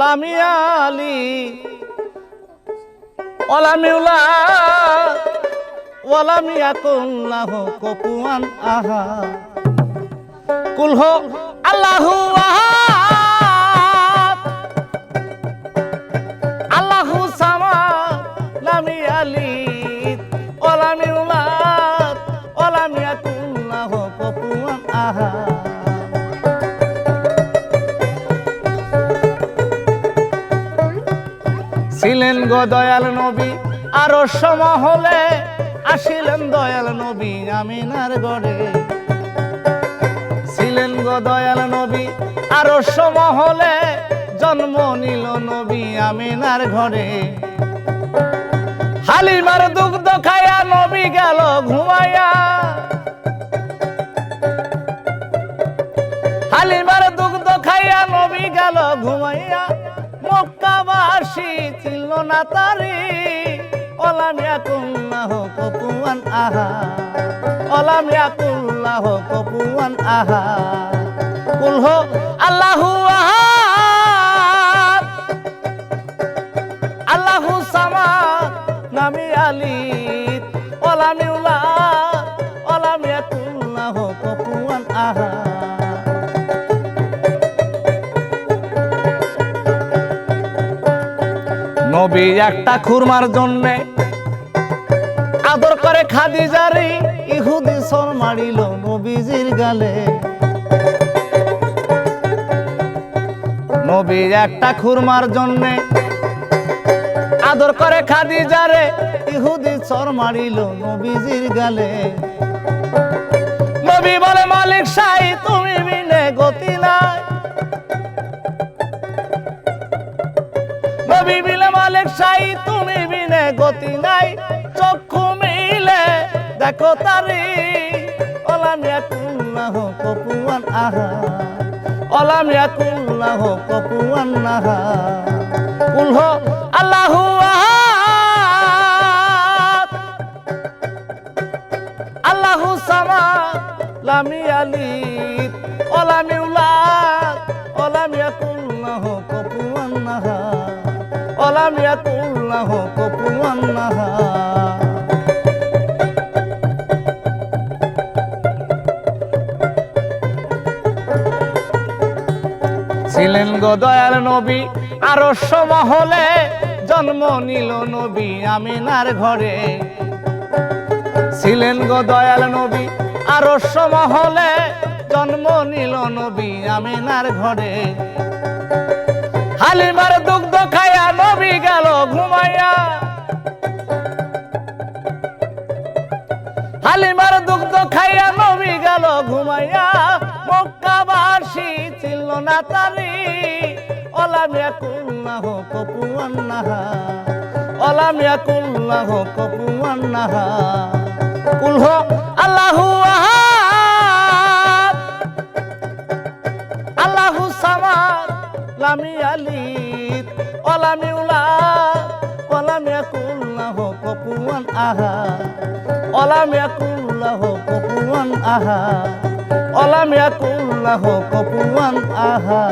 লামিয়ালি অলামিউলা ওয়ালামিয়া কুল্লাহ কপুয়ান আহা। কুলহ আল্লাহু আহাদ আল্লাহু সামাদ লামি ছিলেন গো দয়াল নবী, আরও সমহলে আসিলেন দয়াল নবী আমিনার গড়ে। ছিলেন গো দয়াল নবী, আরও সমহলে জন্ম নিল নবী আমিনার ঘরে। হালিমার দুগ্ধ খায়া নবী গেল ঘুমাইয়া। হালিমার দুগ্ধ খাইয়া নবী গেল ঘুমাইয়া। মক্কাবাসী ছিল না তারি। কুল্লাহ কপুয়ান আহা। কুল্লাহ কপুয়ান আহা। কুলহ আল্লাহু আহাদ। আল্লাহু সামাদ নামি আলিদ। অলামি উলাদ অলামিয়া কুল্লাহ কপুয়ান একটা খুরমার জন্যে। আদর করে খাদিজারি, ইহুদি সর মারিল নবীজির গালে। নবী একটা খুরমার জন্যে। আদর করে খাদিজারে, ইহুদি মারিল নবীজির গালে। নবী বলে, মালিক সাই, তুমি বিনে গতি নাই। সাই তুমি বিনে গতি নাই, চক্ষু মিলে দেখো তারি। অলামিয়া কুল্লাহ কপুয়ান আহা। অলামিয়া কুল্লাহ কপুয়ান নাহা কুলহ আল্লাহু আহাদ। আল্লাহু সামাদ, লামি আলিদ। অলামি উলাদ অলামিয়া কুল্লাহ কপুয়ান অলামিয়া কুল্লাহ কপুয়ান নাহা ছিলেন গো দয়াল নবী আরও মহলে জন্ম নিল নবী আমিনার ঘরে। ছিলেন গো দয়াল নবী আরও মহলে জন্ম নিল নবী আমিনার ঘরে। হালিমার দুগ্ধ খায়া হালিমার দুগ্ধ খাইয়া নবী গেল, ঘুমাইয়া। মক্কাবাসী ছিল না তারি অলামিয়া কুল্লাহ কপুয়ান নাহা অলামিয়া কুল্লাহ কুলহ আল্লাহু আল্লাহু সামাদ, লামি অলামি উলাদ কপুয়ান আহা। অলামিয়া কুল্লাহ কপুয়ান আহা। অলামিয়া কুল্লাহ কপুয়ান আহা।